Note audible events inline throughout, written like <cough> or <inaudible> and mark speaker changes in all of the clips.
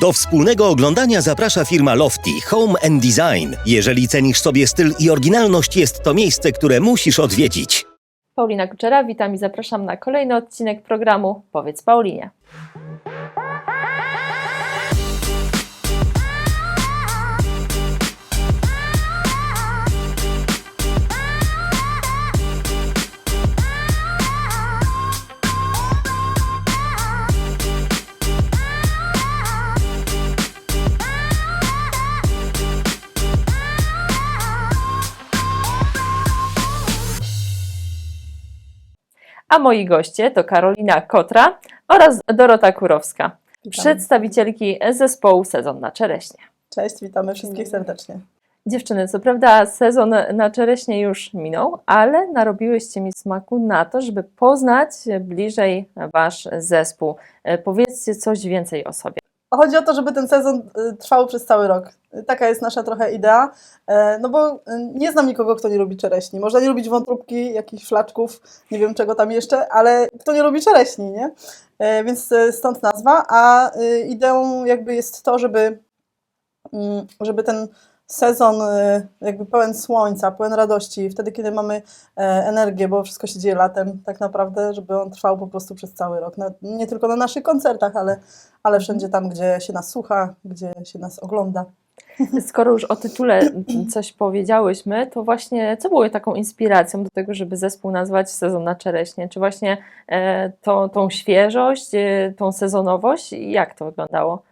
Speaker 1: Do wspólnego oglądania zaprasza firma Lofty Home and Design. Jeżeli cenisz sobie styl i oryginalność, jest to miejsce, które musisz odwiedzić.
Speaker 2: Paulina Kuczera, witam i zapraszam na kolejny odcinek programu Powiedz Paulinie. A moi goście to Karolina Kotra oraz Dorota Kurowska, przedstawicielki zespołu Sezon na Czereśnie.
Speaker 3: Cześć, witamy wszystkich serdecznie.
Speaker 2: Dziewczyny, co prawda sezon na czereśnie już minął, ale narobiłyście mi smaku na to, żeby poznać bliżej Wasz zespół. E, Powiedzcie coś więcej o sobie.
Speaker 3: Chodzi o to, żeby ten sezon y, trwał przez cały rok. Taka jest nasza trochę idea, E, no bo y, nie znam nikogo, kto nie lubi czereśni. Można nie lubić wątróbki, jakichś flaczków, nie wiem czego tam jeszcze, ale kto nie lubi czereśni, nie? E, Więc y, stąd nazwa, a y, ideą jakby jest to, żeby, mm, żeby ten sezon y, jakby pełen słońca, pełen radości, wtedy kiedy mamy e, energię, bo wszystko się dzieje latem tak naprawdę, żeby on trwał po prostu przez cały rok. Nie tylko na naszych koncertach, ale, ale wszędzie tam, gdzie się nas słucha, gdzie się nas ogląda. <laughs>
Speaker 2: Skoro już o tytule coś powiedziałyśmy, to właśnie co było taką inspiracją do tego, żeby zespół nazwać Sezon na Czereśnie? Czy właśnie e, to, tą świeżość, e, tą sezonowość? Jak to wyglądało?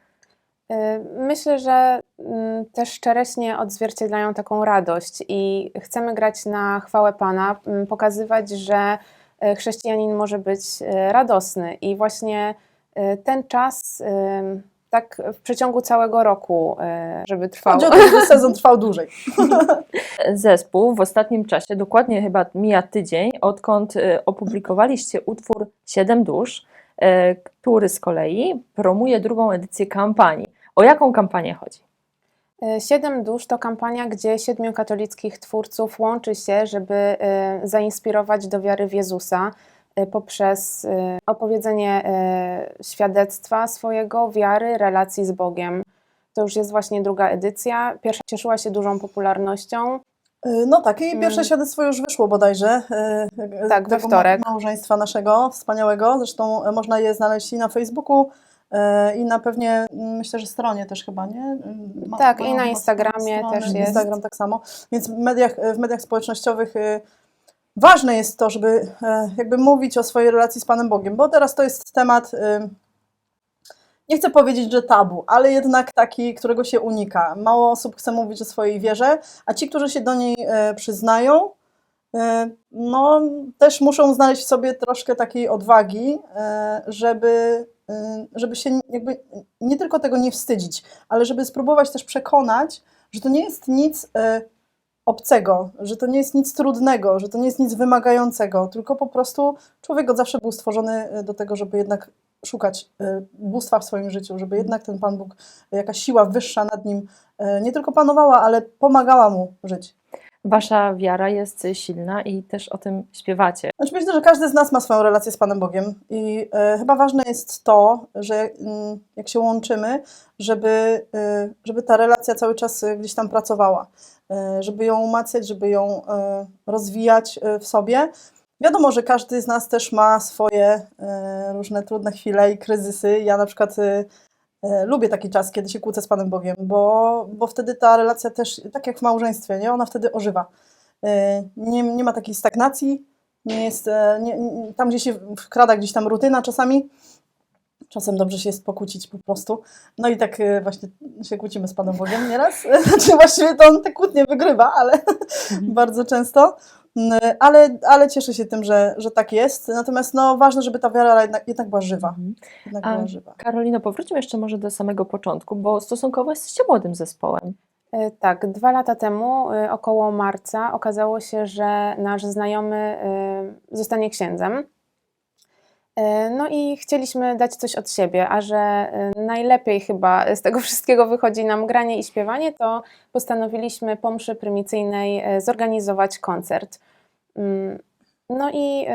Speaker 4: Y, Myślę, że mm, też czereśnie odzwierciedlają taką radość i chcemy grać na chwałę Pana, mm, pokazywać, że y, chrześcijanin może być y, radosny i właśnie ten czas tak w przeciągu całego roku, żeby trwał.
Speaker 3: Żeby sezon trwał dłużej. <laughs>
Speaker 2: Zespół w ostatnim czasie, dokładnie chyba mija tydzień, odkąd opublikowaliście utwór Siedem dusz, który z kolei promuje drugą edycję kampanii. O jaką kampanię chodzi?
Speaker 4: Y, Siedem dusz to kampania, gdzie siedmiu katolickich twórców łączy się, żeby y, zainspirować do wiary w Jezusa y, poprzez opowiedzenie świadectwa swojego, wiary, relacji z Bogiem. To już jest właśnie druga edycja. Pierwsza cieszyła się dużą popularnością.
Speaker 3: No tak, i pierwsze
Speaker 4: Mm.
Speaker 3: świadectwo już wyszło bodajże.
Speaker 4: Tak, we wtorek.
Speaker 3: ma- Małżeństwa naszego, wspaniałego. Zresztą można je znaleźć i na Facebooku, i na pewnie, mm, myślę, że stronie też chyba, nie? Ma-
Speaker 4: Tak, i na Instagramie
Speaker 3: stronę,
Speaker 4: też jest.
Speaker 3: Instagram tak samo. Więc w mediach, w mediach społecznościowych y, ważne jest to, żeby jakby mówić o swojej relacji z Panem Bogiem, bo teraz to jest temat... nie chcę powiedzieć, że tabu, ale jednak taki, którego się unika. Mało osób chce mówić o swojej wierze, a ci, którzy się do niej e, przyznają, e, no też muszą znaleźć w sobie troszkę takiej odwagi, e, żeby, e, żeby się jakby nie tylko tego nie wstydzić, ale żeby spróbować też przekonać, że to nie jest nic e, obcego, że to nie jest nic trudnego, że to nie jest nic wymagającego, tylko po prostu człowiek od zawsze był stworzony e, do tego, żeby jednak szukać bóstwa w swoim życiu, żeby jednak ten Pan Bóg, jakaś siła wyższa nad nim nie tylko panowała, ale pomagała mu żyć.
Speaker 2: Wasza wiara jest silna i też o tym śpiewacie.
Speaker 3: Znaczy myślę, że każdy z nas ma swoją relację z Panem Bogiem i e, chyba ważne jest to, że mm, jak się łączymy, żeby, e, żeby ta relacja cały czas gdzieś tam pracowała, e, żeby ją umacniać, żeby ją e, rozwijać e, w sobie. Wiadomo, że każdy z nas też ma swoje e, różne trudne chwile i kryzysy. Ja na przykład e, lubię taki czas, kiedy się kłócę z Panem Bogiem, bo, bo wtedy ta relacja też, tak jak w małżeństwie, nie? ona wtedy ożywa. E, Nie, nie ma takiej stagnacji, nie jest, e, nie, tam gdzie się wkrada gdzieś tam rutyna czasami, czasem dobrze się jest pokłócić po prostu. No i tak e, właśnie się kłócimy z Panem Bogiem nieraz. <laughs> Znaczy właściwie to on te kłótnie wygrywa, ale <laughs> bardzo często. Mm, Ale, ale cieszę się tym, że, że tak jest. Natomiast no, ważne, żeby ta wiara jednak, jednak była żywa. Jednak
Speaker 2: A
Speaker 3: była żywa.
Speaker 2: Karolino, powróćmy jeszcze może do samego początku, bo stosunkowo jesteście młodym zespołem.
Speaker 4: Y, Tak, dwa lata temu, y, około marca, okazało się, że nasz znajomy y, zostanie księdzem. Y, No i chcieliśmy dać coś od siebie, a że y, najlepiej chyba z tego <laughs> wszystkiego wychodzi nam granie i śpiewanie, to postanowiliśmy po mszy prymicyjnej y, zorganizować koncert. Mm, No i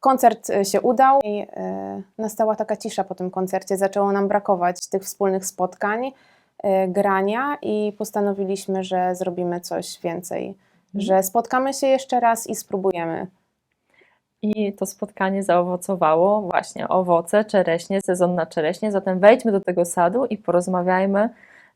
Speaker 4: Koncert e, się udał i e, nastała taka cisza po tym koncercie. Zaczęło nam brakować tych wspólnych spotkań, e, grania i postanowiliśmy, że zrobimy coś więcej. Że spotkamy się jeszcze raz i spróbujemy.
Speaker 2: I to spotkanie zaowocowało właśnie owoce, czereśnie, sezon na czereśnie. Zatem wejdźmy do tego sadu i porozmawiajmy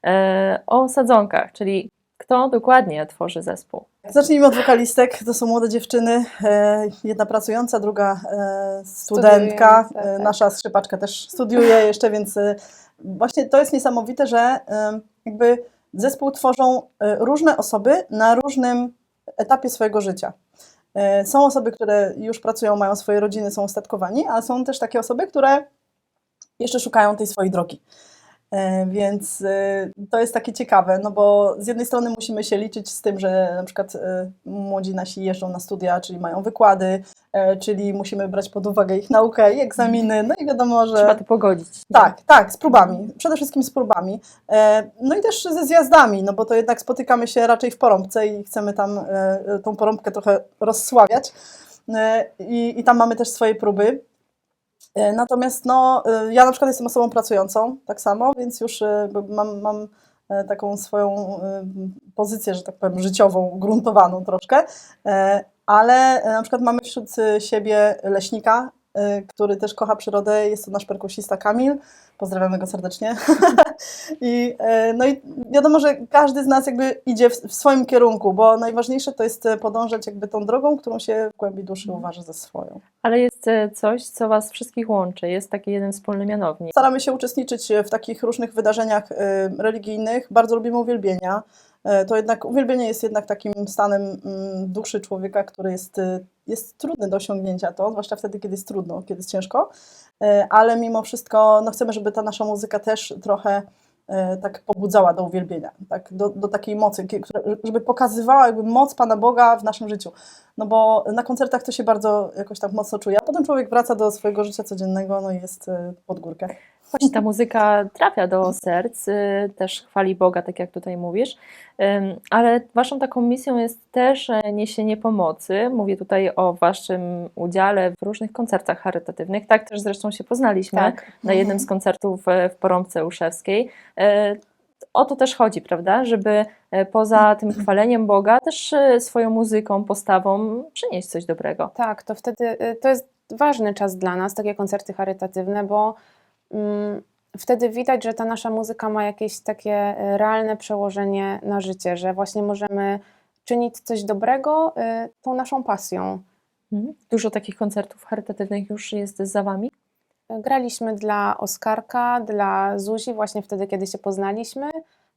Speaker 2: e, o sadzonkach, czyli kto dokładnie tworzy zespół.
Speaker 3: Zacznijmy od wokalistek. To są młode dziewczyny, e, jedna pracująca, druga e, studentka. E,
Speaker 4: tak.
Speaker 3: Nasza skrzypaczka też studiuje jeszcze, więc e, właśnie to jest niesamowite, że e, jakby zespół tworzą e, różne osoby na różnym etapie swojego życia. E, Są osoby, które już pracują, mają swoje rodziny, są ustatkowani, ale są też takie osoby, które jeszcze szukają tej swojej drogi. E, Więc e, to jest takie ciekawe, no bo z jednej strony musimy się liczyć z tym, że na przykład e, młodzi nasi jeżdżą na studia, czyli mają wykłady, czyli musimy brać pod uwagę ich naukę i egzaminy, no i wiadomo, że...
Speaker 2: Trzeba to pogodzić.
Speaker 3: Tak, tak, z próbami. Przede wszystkim z próbami. No i też ze zjazdami, no bo to jednak spotykamy się raczej w porąbce i chcemy tam tą porąbkę trochę rozsławiać. I, I tam mamy też swoje próby. E, Natomiast no, e, ja na przykład jestem osobą pracującą, tak samo, więc już e, mam, mam taką swoją pozycję, że tak powiem, życiową, gruntowaną troszkę. Ale na przykład mamy wśród siebie leśnika, który też kocha przyrodę. Jest to nasz perkusista Kamil. Pozdrawiamy go serdecznie. <laughs> I, e, no i wiadomo, że każdy z nas jakby idzie w, w swoim kierunku, bo najważniejsze to jest e, podążać jakby tą drogą, którą się w głębi duszy uważa za swoją.
Speaker 2: Ale jest e, coś, co Was wszystkich łączy. Jest taki jeden wspólny mianownik.
Speaker 3: Staramy się uczestniczyć w takich różnych wydarzeniach religijnych. Bardzo lubimy uwielbienia. To jednak uwielbienie jest jednak takim stanem mm, duszy człowieka, który jest, jest trudny do osiągnięcia to, zwłaszcza wtedy, kiedy jest trudno, kiedy jest ciężko. Y, Ale mimo wszystko no, chcemy, żeby ta nasza muzyka też trochę y, tak pobudzała do uwielbienia, tak, do, do takiej mocy, żeby pokazywała jakby moc Pana Boga w naszym życiu. No bo na koncertach to się bardzo jakoś tak mocno czuje, a potem człowiek wraca do swojego życia codziennego, no i jest y, pod górkę.
Speaker 2: Właśnie ta muzyka trafia do serc, y, też chwali Boga, tak jak tutaj mówisz, ale Waszą taką misją jest też e, niesienie pomocy. Mówię tutaj o Waszym udziale w różnych koncertach charytatywnych. Tak też zresztą się poznaliśmy
Speaker 4: Tak.
Speaker 2: na jednym z koncertów e, w Porąbce Uszewskiej. E, O to też chodzi, prawda? Żeby poza tym chwaleniem Boga też swoją muzyką, postawą przynieść coś dobrego.
Speaker 4: Tak, to wtedy to jest ważny czas dla nas, takie koncerty charytatywne, bo wtedy widać, że ta nasza muzyka ma jakieś takie y, realne przełożenie na życie, że właśnie możemy czynić coś dobrego y, tą naszą pasją.
Speaker 2: Mhm. Dużo takich koncertów charytatywnych już jest za Wami?
Speaker 4: Graliśmy dla Oskarka, dla Zuzi, właśnie wtedy, kiedy się poznaliśmy,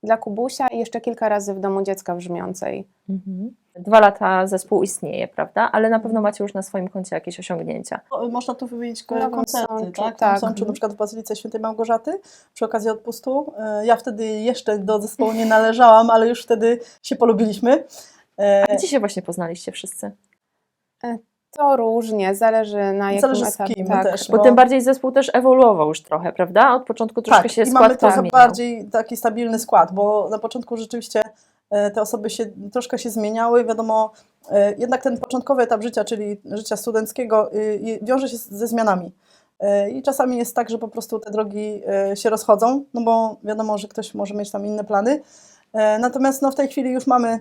Speaker 4: dla Kubusia i jeszcze kilka razy w Domu Dziecka w Brzmiącej.
Speaker 2: Mhm. Dwa lata zespół istnieje, prawda? Ale na pewno macie już na swoim koncie jakieś osiągnięcia.
Speaker 3: Można tu wymienić koncerty,
Speaker 4: Sączu,
Speaker 3: tak?
Speaker 4: tak.
Speaker 3: Sączu, na przykład w Bazylice Świętej Małgorzaty przy okazji odpustu. E, Ja wtedy jeszcze do zespołu nie należałam, ale już wtedy się polubiliśmy. E,
Speaker 2: A gdzie się właśnie poznaliście wszyscy?
Speaker 4: To różnie, zależy na jakim
Speaker 3: Zależy z
Speaker 4: etapie.
Speaker 3: kim
Speaker 4: tak.
Speaker 3: też.
Speaker 2: Bo
Speaker 3: Bo-
Speaker 2: tym bardziej zespół też ewoluował już trochę, prawda? Od początku troszkę
Speaker 3: tak,
Speaker 2: się
Speaker 3: i
Speaker 2: skład
Speaker 3: mamy trochę
Speaker 2: pozmieniał.
Speaker 3: bardziej taki stabilny skład, bo na początku rzeczywiście e, te osoby się troszkę się zmieniały. Wiadomo, e, jednak ten początkowy etap życia, czyli życia studenckiego, y, wiąże się ze zmianami. E, I czasami jest tak, że po prostu te drogi e, się rozchodzą, no bo wiadomo, że ktoś może mieć tam inne plany. E, Natomiast no, w tej chwili już mamy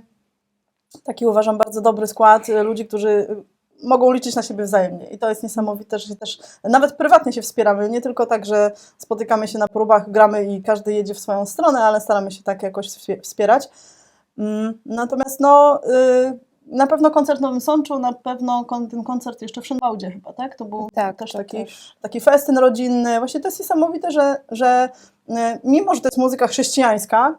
Speaker 3: taki uważam bardzo dobry skład e, ludzi, którzy e, mogą liczyć na siebie wzajemnie. I to jest niesamowite, że się też nawet prywatnie się wspieramy. Nie tylko tak, że spotykamy się na próbach, gramy i każdy jedzie w swoją stronę, ale staramy się tak jakoś wspie- wspierać. Mm, Natomiast no, y, na pewno koncert w Nowym Sączu, na pewno ten koncert jeszcze w Szynwałdzie chyba, tak? To był
Speaker 4: Tak,
Speaker 3: też
Speaker 4: to
Speaker 3: taki
Speaker 4: też.
Speaker 3: taki festyn rodzinny. Właśnie to jest niesamowite, że, że e, mimo, że to jest muzyka chrześcijańska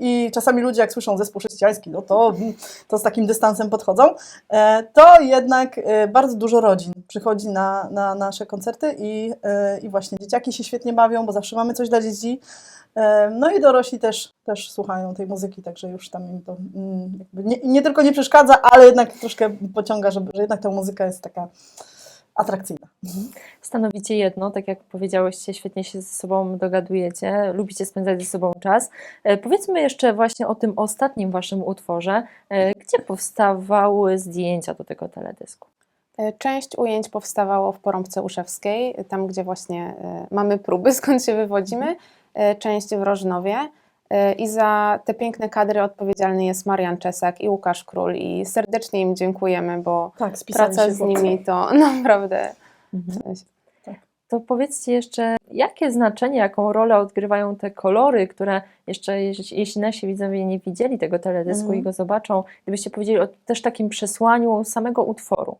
Speaker 3: i czasami ludzie jak słyszą zespół chrześcijański, no to, to z takim dystansem podchodzą, e, to jednak e, bardzo dużo rodzin przychodzi na, na nasze koncerty i, e, i właśnie dzieciaki się świetnie bawią, bo zawsze mamy coś dla dzieci. E, No i dorośli też, też słuchają tej muzyki, także już tam im to mm, nie, nie tylko nie przeszkadza, ale jednak troszkę pociąga, żeby, że jednak ta muzyka jest taka atrakcyjna.
Speaker 2: Stanowicie jedno, tak jak powiedziałyście, świetnie się ze sobą dogadujecie, lubicie spędzać ze sobą czas. E, Powiedzmy jeszcze właśnie o tym ostatnim waszym utworze. E, Gdzie powstawały zdjęcia do tego teledysku?
Speaker 4: E, Część ujęć powstawało w Porąbce Uszewskiej, tam gdzie właśnie mamy próby, <laughs> skąd się wywodzimy, część w Rożnowie. E, I za te piękne kadry odpowiedzialny jest Marian Czesak i Łukasz Król i serdecznie im dziękujemy, bo
Speaker 3: Tak,
Speaker 4: praca z nimi to <laughs> naprawdę
Speaker 2: Mhm. To powiedzcie jeszcze, jakie znaczenie, jaką rolę odgrywają te kolory, które jeszcze, jeśli, jeśli nasi widzowie nie widzieli tego teledysku
Speaker 3: Mhm.
Speaker 2: i go zobaczą, gdybyście powiedzieli o też takim przesłaniu samego utworu.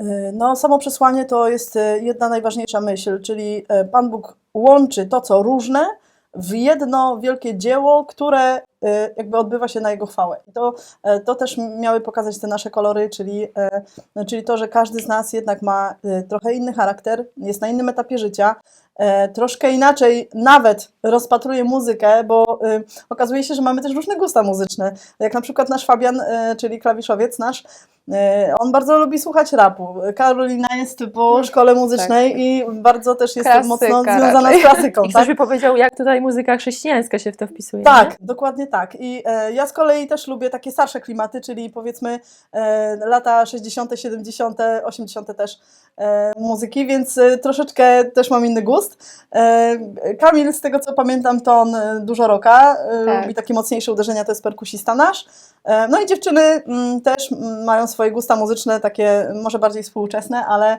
Speaker 3: Y, No, samo przesłanie to jest y, jedna najważniejsza myśl, czyli Pan Bóg łączy to, co różne, w jedno wielkie dzieło, które jakby odbywa się na Jego chwałę. I to, e, to też miały pokazać te nasze kolory, czyli, e, czyli to, że każdy z nas jednak ma trochę inny charakter, jest na innym etapie życia, e, troszkę inaczej nawet rozpatruje muzykę, bo okazuje się, że mamy też różne gusta muzyczne. Jak na przykład nasz Fabian, czyli klawiszowiec nasz, E, On bardzo lubi słuchać rapu. Karolina jest po szkole muzycznej i bardzo też jest
Speaker 4: Klasyka
Speaker 3: mocno związana
Speaker 4: raczej.
Speaker 3: z klasyką.
Speaker 2: I ktoś
Speaker 3: Tak?
Speaker 2: by powiedział, jak tutaj muzyka chrześcijańska się w to wpisuje.
Speaker 3: Tak,
Speaker 2: nie?
Speaker 3: dokładnie tak. I e, ja z kolei też lubię takie starsze klimaty, czyli powiedzmy e, lata 60., 70., 80. też e, muzyki, więc e, troszeczkę też mam inny gust. E, Kamil, z tego co pamiętam, to on e, dużo roka,
Speaker 4: Tak.
Speaker 3: lubi takie mocniejsze uderzenia, to jest perkusista nasz. No i dziewczyny mm, też mają swoje gusta muzyczne, takie może bardziej współczesne, ale,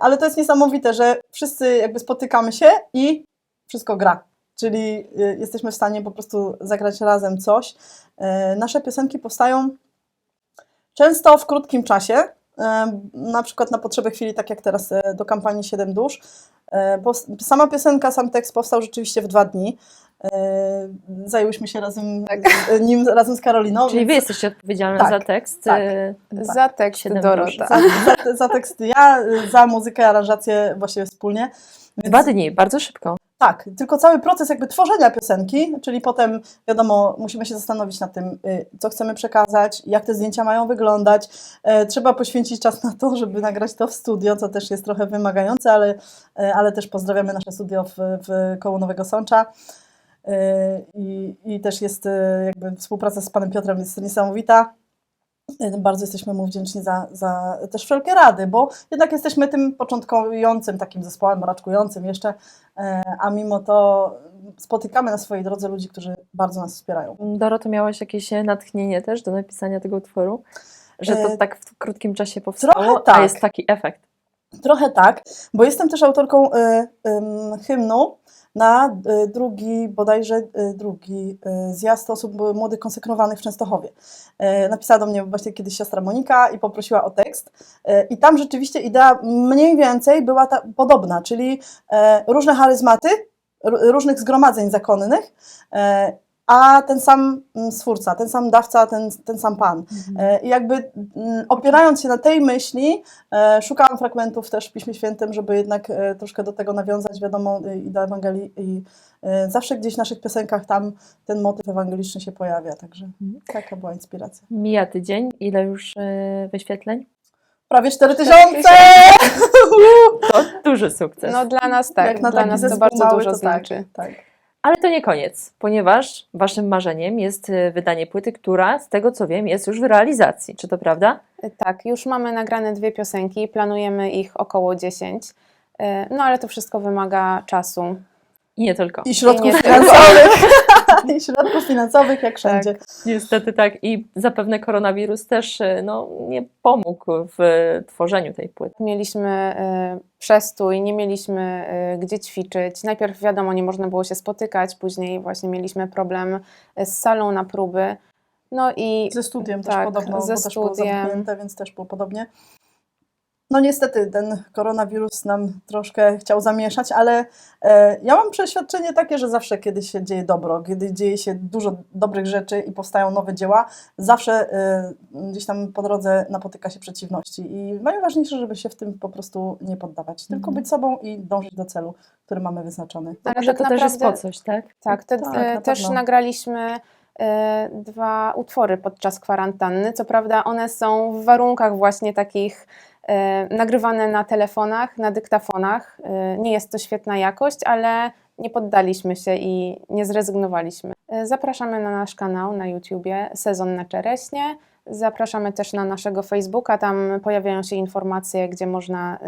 Speaker 3: ale to jest niesamowite, że wszyscy jakby spotykamy się i wszystko gra. Czyli y, jesteśmy w stanie po prostu zagrać razem coś. E, Nasze piosenki powstają często w krótkim czasie, e, na przykład na potrzeby chwili, tak jak teraz do kampanii 7 dusz. Sama piosenka, sam tekst powstał rzeczywiście w dwa dni. Zajęłyśmy się razem z nim, razem z Karoliną.
Speaker 2: Czyli wy jesteście odpowiedzialne
Speaker 3: Tak,
Speaker 2: za tekst.
Speaker 3: tak.
Speaker 2: e,
Speaker 4: za tekst Dorota.
Speaker 3: za, za, za tekst ja, y, za muzykę, aranżację właściwie wspólnie. Więc-
Speaker 2: Dwa dni, bardzo szybko.
Speaker 3: Tak, tylko cały proces jakby tworzenia piosenki, czyli potem wiadomo, musimy się zastanowić nad tym, y, co chcemy przekazać, jak te zdjęcia mają wyglądać. E, Trzeba poświęcić czas na to, żeby nagrać to w studio, co też jest trochę wymagające, ale, e, ale też pozdrawiamy nasze studio w, w koło Nowego Sącza. E, I, I też jest jakby współpraca z panem Piotrem jest niesamowita. Bardzo jesteśmy mu wdzięczni za, za też wszelkie rady, bo jednak jesteśmy tym początkującym takim zespołem, raczkującym jeszcze, e, a mimo to spotykamy na swojej drodze ludzi, którzy bardzo nas wspierają.
Speaker 2: Doroto, miałaś jakieś natchnienie też do napisania tego utworu? Że to
Speaker 3: E,
Speaker 2: tak w krótkim czasie powstało,
Speaker 3: trochę
Speaker 2: a
Speaker 3: tak.
Speaker 2: jest taki efekt.
Speaker 3: Trochę tak, bo jestem też autorką y, ym, hymnu na y, drugi, bodajże y, drugi y, zjazd osób młodych konsekrowanych w Częstochowie. Napisała do mnie właśnie kiedyś siostra Monika i poprosiła o tekst. I tam rzeczywiście idea mniej więcej była ta, podobna, czyli e, różne charyzmaty różnych zgromadzeń zakonnych, e, a ten sam mm, stwórca, ten sam dawca, ten, ten sam Pan. E, I jakby mm, opierając się na tej myśli, e, szukałam fragmentów też w Piśmie Świętym, żeby jednak e, troszkę do tego nawiązać, wiadomo, i do Ewangelii. I zawsze gdzieś w naszych piosenkach tam ten motyw ewangeliczny się pojawia, także
Speaker 2: Mhm.
Speaker 3: taka była inspiracja.
Speaker 2: Mija tydzień, ile już wyświetleń?
Speaker 3: Prawie 4000! <laughs>
Speaker 2: To duży sukces.
Speaker 4: No dla nas tak,
Speaker 3: Jak na
Speaker 4: dla nas to bardzo
Speaker 3: mały,
Speaker 4: dużo
Speaker 3: to tak,
Speaker 4: znaczy.
Speaker 3: tak.
Speaker 2: Ale to nie koniec, ponieważ waszym marzeniem jest e, wydanie płyty, która, z tego co wiem, jest już w realizacji. Czy to prawda?
Speaker 4: Tak, już mamy nagrane dwie piosenki, planujemy ich około 10. E, No ale to wszystko wymaga czasu.
Speaker 2: I nie tylko.
Speaker 3: I środków
Speaker 4: nie
Speaker 3: finansowych. <laughs> <laughs> I środków finansowych, jak wszędzie.
Speaker 2: Niestety tak. I zapewne koronawirus też e, no, nie pomógł w tworzeniu tej płyty.
Speaker 4: Mieliśmy e, przestój, nie mieliśmy e, gdzie ćwiczyć. Najpierw wiadomo, nie można było się spotykać, później właśnie mieliśmy problem z salą na próby. No i
Speaker 3: Ze studiem też
Speaker 4: Tak,
Speaker 3: podobno,
Speaker 4: ze
Speaker 3: bo też było
Speaker 4: studiem.
Speaker 3: zamknięte, więc też było podobnie. No niestety ten koronawirus nam troszkę chciał zamieszać, ale e, ja mam przeświadczenie takie, że zawsze kiedy się dzieje dobro, kiedy dzieje się dużo dobrych rzeczy i powstają nowe dzieła, zawsze e, gdzieś tam po drodze napotyka się przeciwności i najważniejsze, żeby się w tym po prostu nie poddawać, tylko
Speaker 2: Mhm.
Speaker 3: być sobą i dążyć do celu, który mamy wyznaczony.
Speaker 4: Ale
Speaker 2: Także
Speaker 4: tak
Speaker 2: to też jest po
Speaker 4: naprawdę-
Speaker 2: coś, tak?
Speaker 4: Tak, te,
Speaker 3: Tak,
Speaker 4: e,
Speaker 3: na
Speaker 4: też nagraliśmy e, dwa utwory podczas kwarantanny. Co prawda one są w warunkach właśnie takich nagrywane na telefonach, na dyktafonach. E, nie jest to świetna jakość, ale nie poddaliśmy się i nie zrezygnowaliśmy. E, zapraszamy na nasz kanał na YouTubie Sezon na Czereśnie. Zapraszamy też na naszego Facebooka, tam pojawiają się informacje, gdzie można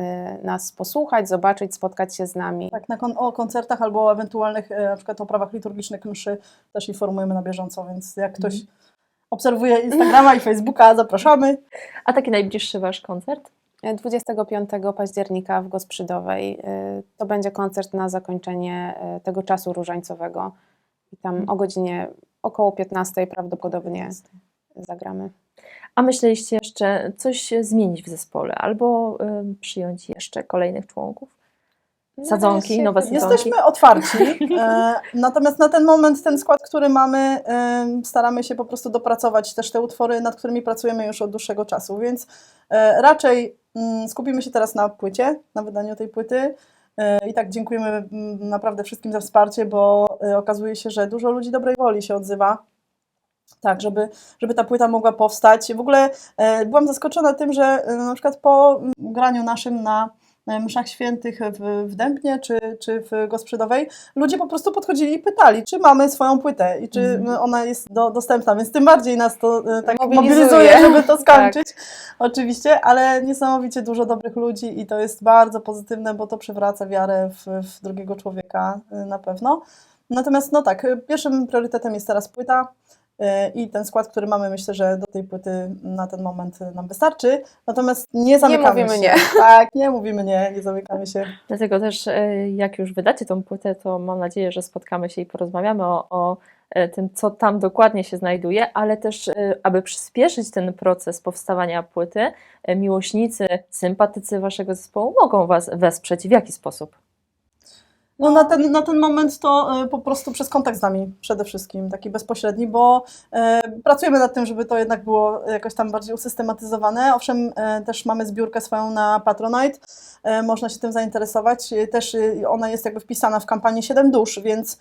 Speaker 4: y, nas posłuchać, zobaczyć, spotkać się z nami.
Speaker 3: Tak, na kon- o koncertach albo o ewentualnych e, na przykład oprawach liturgicznych mszy też informujemy na bieżąco, więc jak ktoś obserwuje Instagrama i Facebooka, zapraszamy.
Speaker 2: A taki najbliższy Wasz koncert?
Speaker 4: 25 października w Gosprzydowej y, to będzie koncert na zakończenie y, tego czasu różańcowego. I tam o godzinie około 15 prawdopodobnie zagramy.
Speaker 2: A myśleliście jeszcze coś zmienić w zespole albo y, przyjąć jeszcze kolejnych członków? Sadzonki,
Speaker 4: razie
Speaker 2: nowe sadzonki.
Speaker 3: Jesteśmy otwarci, e, natomiast na ten moment ten skład, który mamy, e, staramy się po prostu dopracować też te utwory, nad którymi pracujemy już od dłuższego czasu, więc e, raczej mm, skupimy się teraz na płycie, na wydaniu tej płyty. I tak dziękujemy mm, naprawdę wszystkim za wsparcie, bo okazuje się, że dużo ludzi dobrej woli się odzywa. Tak, żeby, żeby ta płyta mogła powstać. W ogóle e, byłam zaskoczona tym, że e, na przykład po mm, graniu naszym na mszach świętych w, w Dębnie czy, czy w Gosprzydowej, ludzie po prostu podchodzili i pytali, czy mamy swoją płytę i czy
Speaker 2: Mhm.
Speaker 3: ona jest do, dostępna, więc tym bardziej nas to e, tak
Speaker 4: Mobilizuje.
Speaker 3: mobilizuje, żeby to <laughs> skończyć. Oczywiście, ale niesamowicie dużo dobrych ludzi i to jest bardzo pozytywne, bo to przywraca wiarę w, w drugiego człowieka e, na pewno. Natomiast no tak, e, pierwszym priorytetem jest teraz płyta e, i ten skład, który mamy, myślę, że do tej płyty na ten moment nam wystarczy. Natomiast nie zamykamy
Speaker 4: mówimy
Speaker 3: się.
Speaker 4: nie. <laughs>
Speaker 3: Tak, nie mówimy nie, nie zamykamy się.
Speaker 2: Dlatego też, e, jak już wydacie tą płytę, to mam nadzieję, że spotkamy się i porozmawiamy o, o e, tym, co tam dokładnie się znajduje, ale też, aby przyspieszyć ten proces powstawania płyty, miłośnicy, sympatycy Waszego zespołu mogą Was wesprzeć. W jaki sposób?
Speaker 3: No na ten, na ten moment to e, po prostu przez kontakt z nami przede wszystkim, taki bezpośredni, bo e, pracujemy nad tym, żeby to jednak było jakoś tam bardziej usystematyzowane. Owszem, e, też mamy zbiórkę swoją na Patronite, można się tym zainteresować. Też ona jest jakby wpisana w kampanię 7 dusz, więc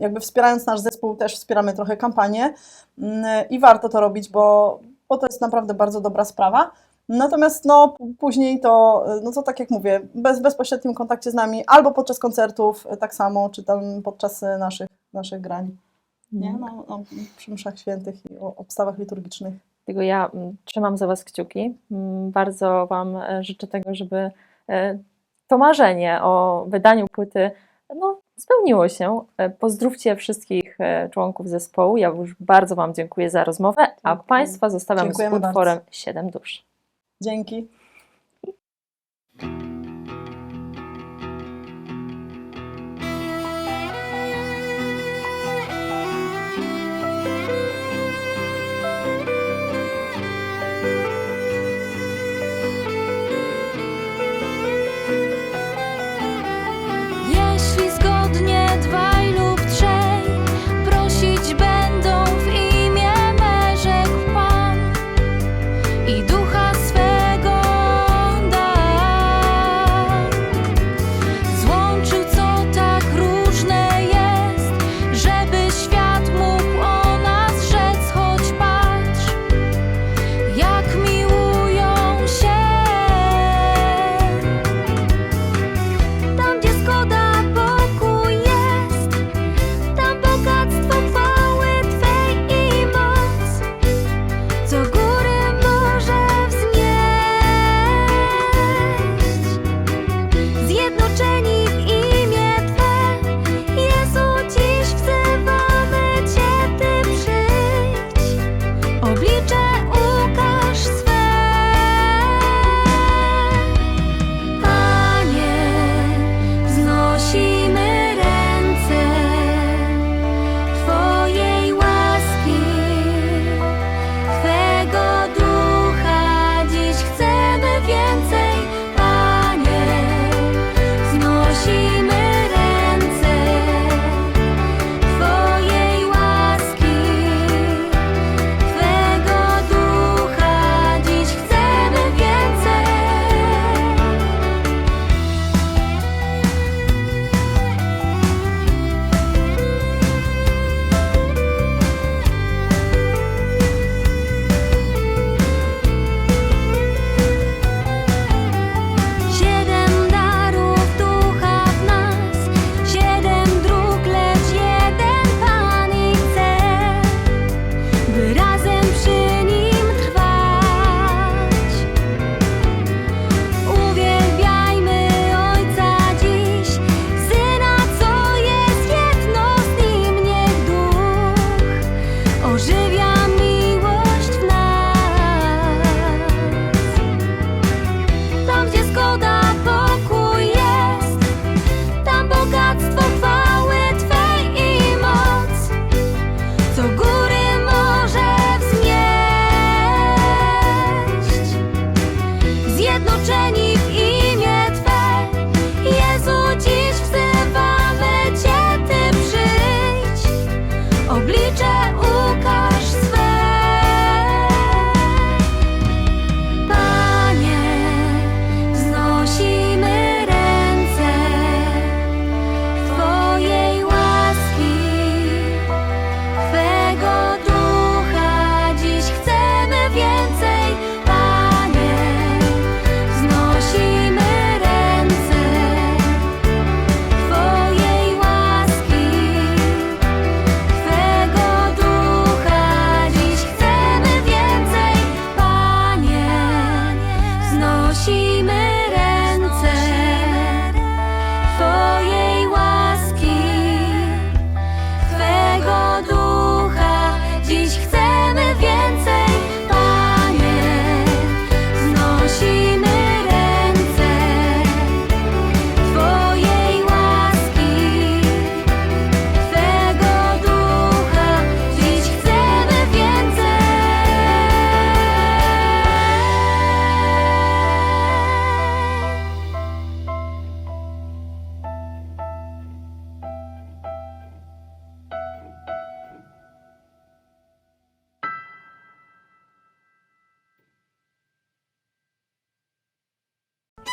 Speaker 3: jakby wspierając nasz zespół też wspieramy trochę kampanię Mm, i warto to robić, bo, bo to jest naprawdę bardzo dobra sprawa. Natomiast no, później to, y, no to tak jak mówię, bez, bezpośrednim kontakcie z nami, albo podczas koncertów y, tak samo, czy tam podczas y, naszych, naszych grań, nie? No, no, przy mszach świętych i o obstawach liturgicznych.
Speaker 2: Dlatego ja mm, trzymam za Was kciuki. Mm, Bardzo Wam e, życzę tego, żeby e, to marzenie o wydaniu płyty no, spełniło się. E, Pozdrówcie wszystkich e, członków zespołu. Ja już bardzo Wam dziękuję za rozmowę, a. Państwa zostawiam z
Speaker 3: Dziękujemy bardzo.
Speaker 2: utworem Siedem dusz.
Speaker 3: Dzięki.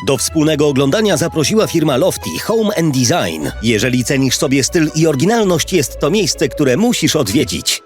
Speaker 1: Do wspólnego oglądania zaprosiła firma Lofty Home and Design. Jeżeli cenisz sobie styl i oryginalność, jest to miejsce, które musisz odwiedzić.